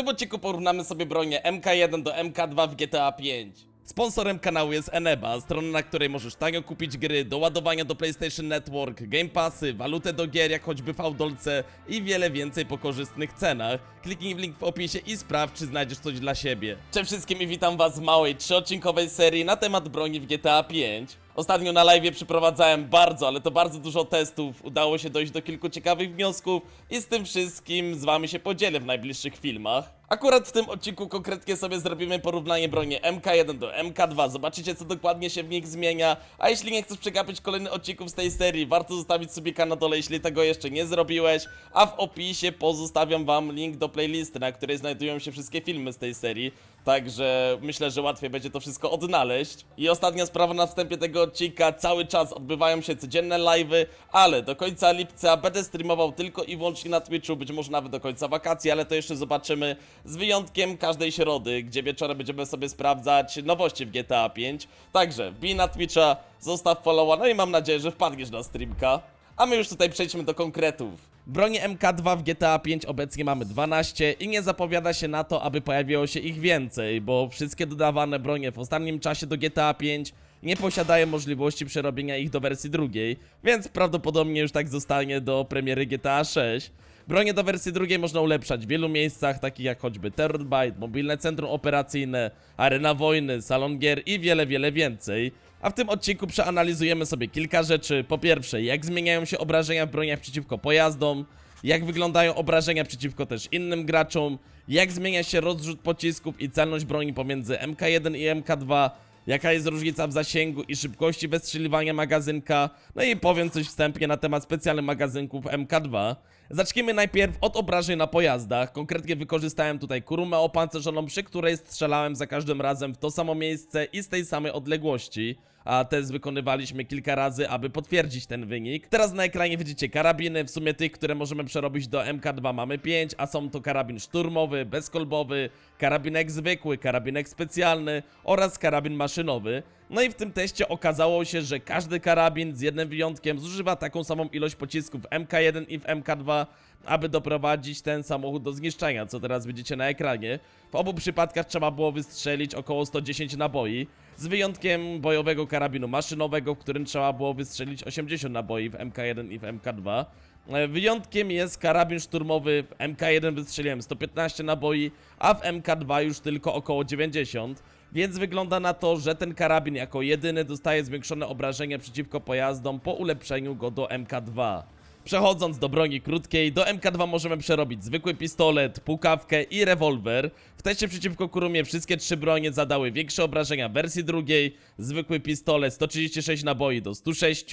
tym odcinku porównamy sobie bronie MK1 do MK2 w GTA 5. Sponsorem kanału jest Eneba, strona na której możesz tanio kupić gry, do ładowania do PlayStation Network, Game Passy, walutę do gier jak choćby Fałdolce i wiele więcej po korzystnych cenach. Kliknij w link w opisie i sprawdź czy znajdziesz coś dla siebie. Cześć wszystkim i witam was w małej trzyodcinkowej serii na temat broni w GTA 5. Ostatnio na live przeprowadzałem bardzo, ale to bardzo dużo testów. Udało się dojść do kilku ciekawych wniosków i z tym wszystkim z wami się podzielę w najbliższych filmach. Akurat w tym odcinku konkretnie sobie zrobimy porównanie broni MK1 do MK2. Zobaczycie co dokładnie się w nich zmienia. A jeśli nie chcesz przegapić kolejnych odcinków z tej serii, warto zostawić sobie na dole, jeśli tego jeszcze nie zrobiłeś. A w opisie pozostawiam wam link do playlisty, na której znajdują się wszystkie filmy z tej serii. Także myślę, że łatwiej będzie to wszystko odnaleźć. I ostatnia sprawa na wstępie tego odcinka. Cały czas odbywają się codzienne live'y, ale do końca lipca będę streamował tylko i wyłącznie na Twitchu, być może nawet do końca wakacji, ale to jeszcze zobaczymy. Z wyjątkiem każdej środy, gdzie wieczorem będziemy sobie sprawdzać nowości w GTA 5. Także wbij na Twitcha, zostaw followa, no i mam nadzieję, że wpadniesz na streamka. A my już tutaj przejdźmy do konkretów. Broni MK2 w GTA 5 obecnie mamy 12 i nie zapowiada się na to, aby pojawiło się ich więcej, bo wszystkie dodawane bronie w ostatnim czasie do GTA 5 nie posiadają możliwości przerobienia ich do wersji drugiej, więc prawdopodobnie już tak zostanie do premiery GTA 6. Bronie do wersji drugiej można ulepszać w wielu miejscach, takich jak choćby Terrorbyte, mobilne centrum operacyjne, arena wojny, salon gier i wiele, wiele więcej. A w tym odcinku przeanalizujemy sobie kilka rzeczy. Po pierwsze, jak zmieniają się obrażenia w broniach przeciwko pojazdom, jak wyglądają obrażenia przeciwko też innym graczom, jak zmienia się rozrzut pocisków i celność broni pomiędzy MK1 i MK2, jaka jest różnica w zasięgu i szybkości wystrzeliwania magazynka, no i powiem coś wstępnie na temat specjalnych magazynków MK2. Zacznijmy najpierw od obrażeń na pojazdach. Konkretnie wykorzystałem tutaj kurumę opancerzoną, przy której strzelałem za każdym razem w to samo miejsce i z tej samej odległości. A test wykonywaliśmy kilka razy, aby potwierdzić ten wynik. Teraz na ekranie widzicie karabiny, w sumie tych, które możemy przerobić do MK2 mamy 5, a są to karabin szturmowy, bezkolbowy, karabinek zwykły, karabinek specjalny oraz karabin maszynowy. No i w tym teście okazało się, że każdy karabin z jednym wyjątkiem zużywa taką samą ilość pocisków w MK1 i w MK2, aby doprowadzić ten samochód do zniszczenia, co teraz widzicie na ekranie. W obu przypadkach trzeba było wystrzelić około 110 naboi, z wyjątkiem bojowego karabinu maszynowego, w którym trzeba było wystrzelić 80 naboi w MK1 i w MK2. E, Wyjątkiem jest karabin szturmowy, w MK1 wystrzeliłem 115 naboi, a w MK2 już tylko około 90. Więc wygląda na to, że ten karabin jako jedyny dostaje zwiększone obrażenia przeciwko pojazdom po ulepszeniu go do MK2. Przechodząc do broni krótkiej, do MK2 możemy przerobić zwykły pistolet, pukawkę i rewolwer. W teście przeciwko Kurumie wszystkie trzy bronie zadały większe obrażenia wersji drugiej. Zwykły pistolet 136 naboi do 106,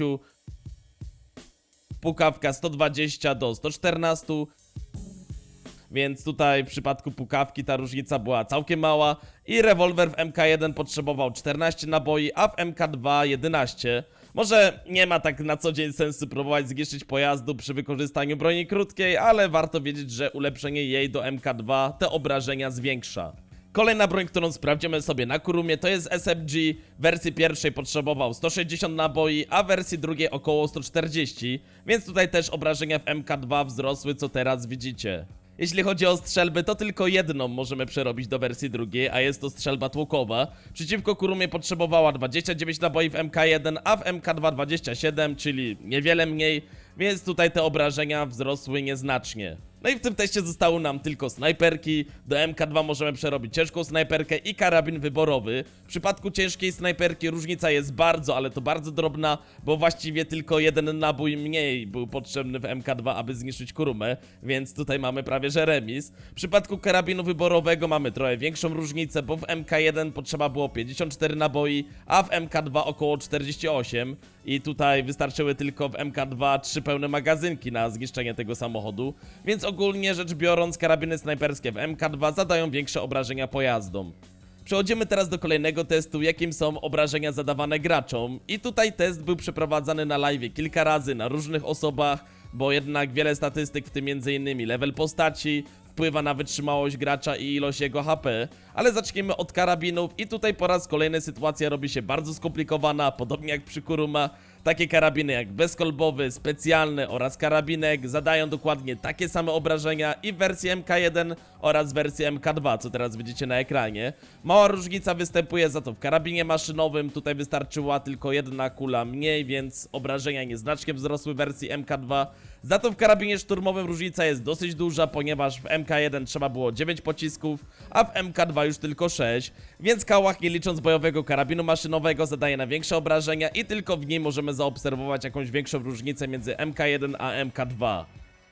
pukawka 120 do 114. Więc tutaj w przypadku pukawki ta różnica była całkiem mała i rewolwer w MK1 potrzebował 14 naboi, a w MK2 11. Może nie ma tak na co dzień sensu próbować zniszczyć pojazdu przy wykorzystaniu broni krótkiej, ale warto wiedzieć, że ulepszenie jej do MK2 te obrażenia zwiększa. Kolejna broń, którą sprawdzimy sobie na Kurumie to jest SMG. W wersji pierwszej potrzebował 160 naboi, a w wersji drugiej około 140, więc tutaj też obrażenia w MK2 wzrosły, co teraz widzicie. Jeśli chodzi o strzelby, to tylko jedną możemy przerobić do wersji drugiej, a jest to strzelba tłokowa. Przeciwko Kurumie potrzebowała 29 naboi w MK1, a w MK2 27, czyli niewiele mniej, więc tutaj te obrażenia wzrosły nieznacznie. No i w tym teście zostały nam tylko snajperki. Do MK2 możemy przerobić ciężką snajperkę i karabin wyborowy. W przypadku ciężkiej snajperki różnica jest bardzo, ale to bardzo drobna, bo właściwie tylko jeden nabój mniej był potrzebny w MK2, aby zniszczyć kurumę, więc tutaj mamy prawie że remis. W przypadku karabinu wyborowego mamy trochę większą różnicę, bo w MK1 potrzeba było 54 naboi, a w MK2 około 48 i tutaj wystarczyły tylko w MK2 trzy pełne magazynki na zniszczenie tego samochodu, więc ogólnie rzecz biorąc karabiny snajperskie w MK2 zadają większe obrażenia pojazdom. Przechodzimy teraz do kolejnego testu, jakim są obrażenia zadawane graczom. I tutaj test był przeprowadzany na live kilka razy na różnych osobach, bo jednak wiele statystyk, w tym m.in. level postaci, wpływa na wytrzymałość gracza i ilość jego HP. Ale zacznijmy od karabinów i tutaj po raz kolejny sytuacja robi się bardzo skomplikowana, podobnie jak przy Kuruma. Takie karabiny jak bezkolbowy, specjalny oraz karabinek zadają dokładnie takie same obrażenia i w wersji MK1 oraz wersji MK2, co teraz widzicie na ekranie. Mała różnica występuje za to w karabinie maszynowym, tutaj wystarczyła tylko jedna kula mniej, więc obrażenia nieznacznie wzrosły w wersji MK2. Za to w karabinie szturmowym różnica jest dosyć duża, ponieważ w MK1 trzeba było 9 pocisków, a w MK2 już tylko 6, więc kałach nie licząc bojowego karabinu maszynowego zadaje na większe obrażenia i tylko w niej możemy zaobserwować jakąś większą różnicę między MK1 a MK2.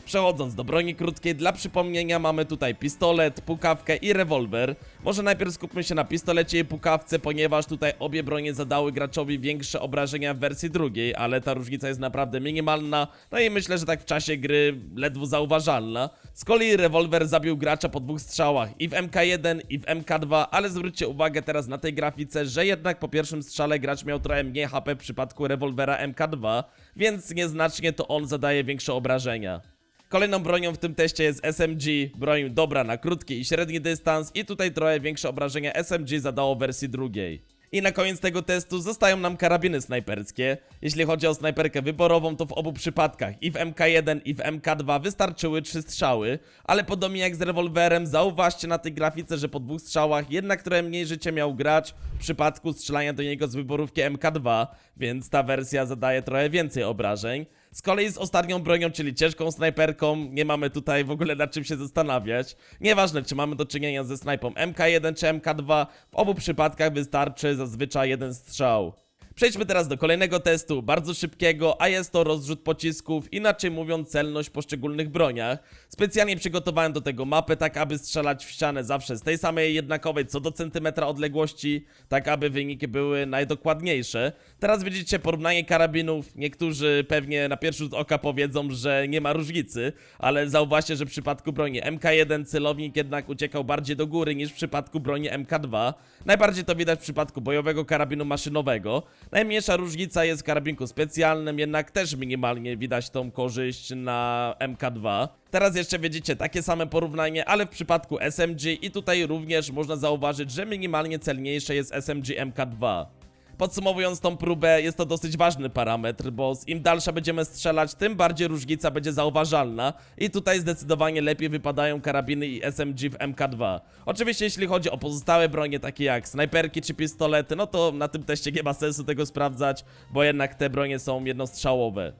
Przechodząc do broni krótkiej, dla przypomnienia mamy tutaj pistolet, pukawkę i rewolwer. Może najpierw skupmy się na pistolecie i pukawce, ponieważ tutaj obie bronie zadały graczowi większe obrażenia w wersji drugiej, ale ta różnica jest naprawdę minimalna, no i myślę, że tak w czasie gry ledwo zauważalna. Z kolei rewolwer zabił gracza po dwóch strzałach i w MK1 i w MK2, ale zwróćcie uwagę teraz na tej grafice, że jednak po pierwszym strzale gracz miał trochę mniej HP w przypadku rewolwera MK2, więc nieznacznie to on zadaje większe obrażenia. Kolejną bronią w tym teście jest SMG, broń dobra na krótki i średni dystans i tutaj trochę większe obrażenia SMG zadało wersji drugiej. I na koniec tego testu zostają nam karabiny snajperskie. Jeśli chodzi o snajperkę wyborową, to w obu przypadkach i w MK1 i w MK2 wystarczyły trzy strzały, ale podobnie jak z rewolwerem, zauważcie na tej grafice, że po dwóch strzałach jednak trochę mniej życia miał gracz w przypadku strzelania do niego z wyborówki MK2, więc ta wersja zadaje trochę więcej obrażeń. Z kolei z ostatnią bronią, czyli ciężką snajperką, nie mamy tutaj w ogóle nad czym się zastanawiać. Nieważne, czy mamy do czynienia ze snajpą MK1 czy MK2, w obu przypadkach wystarczy zazwyczaj jeden strzał. Przejdźmy teraz do kolejnego testu, bardzo szybkiego, a jest to rozrzut pocisków, inaczej mówiąc celność w poszczególnych broniach. Specjalnie przygotowałem do tego mapę, tak aby strzelać w ścianę zawsze z tej samej jednakowej co do centymetra odległości, tak aby wyniki były najdokładniejsze. Teraz widzicie porównanie karabinów, niektórzy pewnie na pierwszy rzut oka powiedzą, że nie ma różnicy, ale zauważcie, że w przypadku broni MK1 celownik jednak uciekał bardziej do góry niż w przypadku broni MK2. Najbardziej to widać w przypadku bojowego karabinu maszynowego. Najmniejsza różnica jest w karabinku specjalnym, jednak też minimalnie widać tą korzyść na MK2. Teraz jeszcze widzicie takie same porównanie, ale w przypadku SMG i tutaj również można zauważyć, że minimalnie celniejsze jest SMG MK2. Podsumowując tą próbę, jest to dosyć ważny parametr, bo im dalsza będziemy strzelać, tym bardziej różnica będzie zauważalna i tutaj zdecydowanie lepiej wypadają karabiny i SMG w MK2. Oczywiście jeśli chodzi o pozostałe bronie, takie jak snajperki czy pistolety, no to na tym teście nie ma sensu tego sprawdzać, bo jednak te bronie są jednostrzałowe.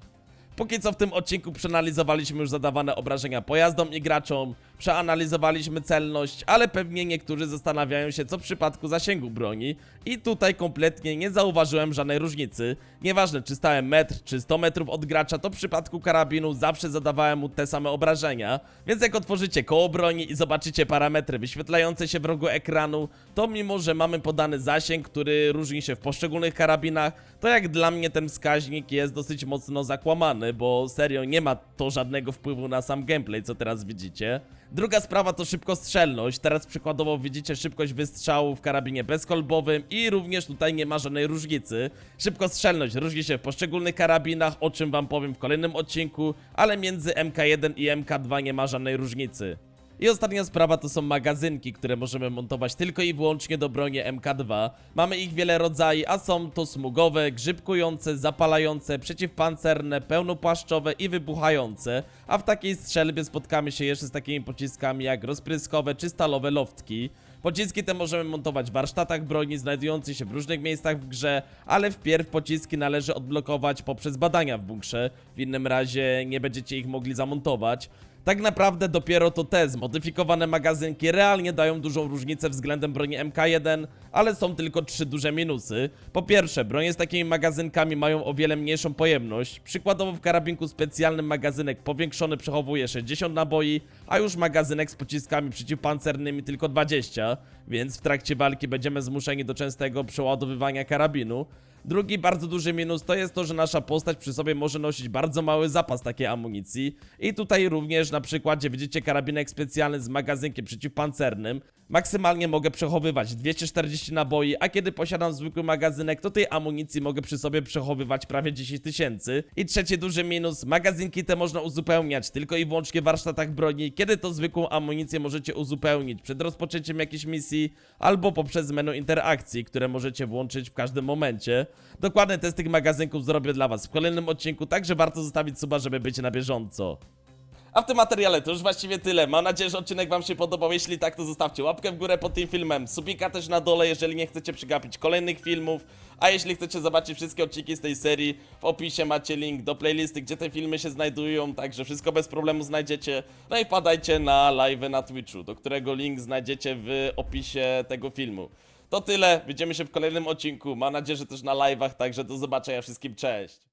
Póki co w tym odcinku przeanalizowaliśmy już zadawane obrażenia pojazdom i graczom, przeanalizowaliśmy celność, ale pewnie niektórzy zastanawiają się co w przypadku zasięgu broni i tutaj kompletnie nie zauważyłem żadnej różnicy. Nieważne czy stałem metr czy 100 metrów od gracza, to w przypadku karabinu zawsze zadawałem mu te same obrażenia, więc jak otworzycie koło broni i zobaczycie parametry wyświetlające się w rogu ekranu, to mimo, że mamy podany zasięg, który różni się w poszczególnych karabinach, to jak dla mnie ten wskaźnik jest dosyć mocno zakłamany, bo serio nie ma to żadnego wpływu na sam gameplay, co teraz widzicie. Druga sprawa to szybkostrzelność. Teraz przykładowo widzicie szybkość wystrzału w karabinie bezkolbowym i również tutaj nie ma żadnej różnicy. Szybkostrzelność różni się w poszczególnych karabinach, o czym wam powiem w kolejnym odcinku, ale między MK1 i MK2 nie ma żadnej różnicy. I ostatnia sprawa to są magazynki, które możemy montować tylko i wyłącznie do broni MK2. Mamy ich wiele rodzajów, a są to smugowe, grzybkujące, zapalające, przeciwpancerne, pełnopłaszczowe i wybuchające. A w takiej strzelbie spotkamy się jeszcze z takimi pociskami jak rozpryskowe czy stalowe loftki. Pociski te możemy montować w warsztatach broni znajdujących się w różnych miejscach w grze, ale wpierw pociski należy odblokować poprzez badania w bunkrze, w innym razie nie będziecie ich mogli zamontować. Tak naprawdę dopiero to te zmodyfikowane magazynki realnie dają dużą różnicę względem broni MK1, ale są tylko trzy duże minusy. Po pierwsze, bronie z takimi magazynkami mają o wiele mniejszą pojemność. Przykładowo w karabinku specjalnym magazynek powiększony przechowuje 60 naboi, a już magazynek z pociskami przeciwpancernymi tylko 20, więc w trakcie walki będziemy zmuszeni do częstego przeładowywania karabinu. Drugi bardzo duży minus to jest to, że nasza postać przy sobie może nosić bardzo mały zapas takiej amunicji. I tutaj również na przykładzie widzicie karabinek specjalny z magazynkiem przeciwpancernym. Maksymalnie mogę przechowywać 240 naboi, a kiedy posiadam zwykły magazynek, to tej amunicji mogę przy sobie przechowywać prawie 10 tysięcy. I trzeci duży minus, magazynki te można uzupełniać tylko i wyłącznie w warsztatach broni, kiedy to zwykłą amunicję możecie uzupełnić przed rozpoczęciem jakiejś misji, albo poprzez menu interakcji, które możecie włączyć w każdym momencie. Dokładny test tych magazynków zrobię dla was w kolejnym odcinku, także warto zostawić suba, żeby być na bieżąco. A w tym materiale to już właściwie tyle. Mam nadzieję, że odcinek wam się podobał. Jeśli tak, to zostawcie łapkę w górę pod tym filmem. Subika też na dole, jeżeli nie chcecie przegapić kolejnych filmów. A jeśli chcecie zobaczyć wszystkie odcinki z tej serii, w opisie macie link do playlisty, gdzie te filmy się znajdują, także wszystko bez problemu znajdziecie. No i wpadajcie na live na Twitchu, do którego link znajdziecie w opisie tego filmu. To tyle, widzimy się w kolejnym odcinku. Mam nadzieję, że też na live'ach, także do zobaczenia wszystkim, cześć!